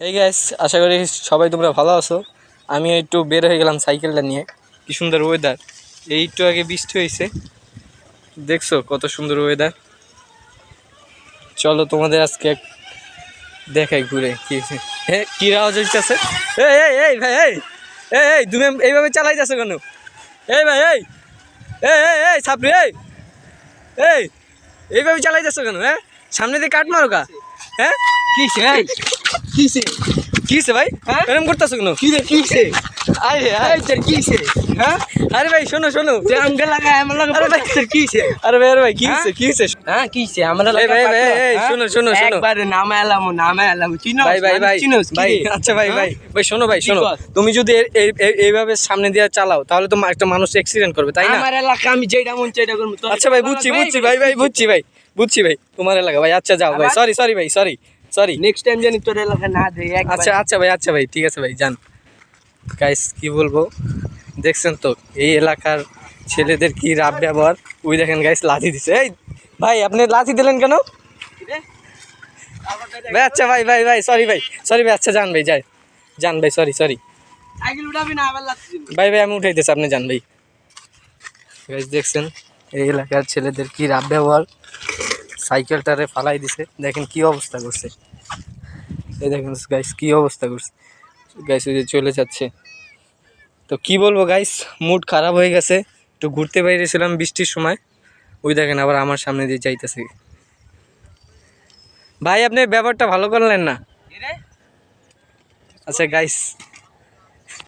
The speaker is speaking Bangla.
এই গ্যাস আশা করি সবাই তোমরা ভালো আছো। আমি একটু বের হয়ে গেলাম সাইকেলটা নিয়ে। কি সুন্দর ওয়েদার এই একটু আগে বৃষ্টি হয়েছে। দেখছ কত সুন্দর ওয়েদার চলো তোমাদের আজকে দেখাই ঘুরে কি হ্যাঁ কী হইতেছে? এই এই ভাই, এই এই এই, তুমি এইভাবে চালাইতেছো কেন? এই, ভাই, এই এই এই এই ছাপরি এই এই, এইভাবে চালাইতেছো কেন হ্যাঁ? সামনে দিয়ে কাট মারো কা হ্যাঁ? কিসে এই? কিসে কিসে ভাই? হ্যাঁ? করতেছো কেন? কিরে কিসে আরে আরে। তোর কিসে হ্যাঁ? আরে ভাই শোনো শোনো। যে লাগা আমার লাগা আরে ভাই। তোর কিসে আরে ভাই আরে ভাই কি হ্যাঁ? হইছে কি হইছে হ্যাঁ কিসে আমরা এই ভাই, ভাই, এই, শোনো, শোনো, শোনো। একবারে নামে এলাম নামে এলাম। চিনো ভাই ভাই ভাই ভাই আচ্ছা ভাই ভাই ভাই শোনো ভাই শোনো। তুমি যদি এইভাবে সামনে দিয়ে চালাও তাহলে তো একটা মানুষ অ্যাক্সিডেন্ট করবে তাই না? আমার এলাকা আমি যেটা মন চাই করব আচ্ছা ভাই বুঝছি বুঝছি ভাই ভাই বুঝছি। ভাই বুঝছি ভাই তোমার এলাকা ভাই আচ্ছা যাও ভাই সরি সরি ভাই সরি সরি নেক্সট টাইম জানি তোর এলাকা না দে আচ্ছা আচ্ছা ভাই আচ্ছা ভাই ঠিক আছে ভাই যান। গাইস কি বলব? দেখছেন তো এই এলাকার ছেলেদের কি রাব ব্যবহার? ওই দেখেন গাইস লাথি দিছে। এই ভাই আপনি লাথি দিলেন কেন? ভাই আচ্ছা ভাই ভাই ভাই সরি ভাই সরি ভাই আচ্ছা যান ভাই যাই। যান ভাই সরি সরি ভাই ভাই আমি উঠাইতেছি আপনি যান ভাই। গাইস দেখছেন এই এলাকার ছেলেদের কি রাব ব্যবহার? সাইকেলটারে ফালাই দিছে। দেখেন কি অবস্থা করছে। এই দেখেন গাইস কি অবস্থা করছে। গাইস ওই যে চলে যাচ্ছে। তো কি বলব গাইস মুড খারাপ হয়ে গেছে। একটু ঘুরতে বাইরেছিলাম বৃষ্টির সময়। ওই দেখেন আবার আমার সামনে দিয়ে যাইতেছে। ভাই আপনি ব্যাপারটা ভালো করলেন না। আচ্ছা গাইস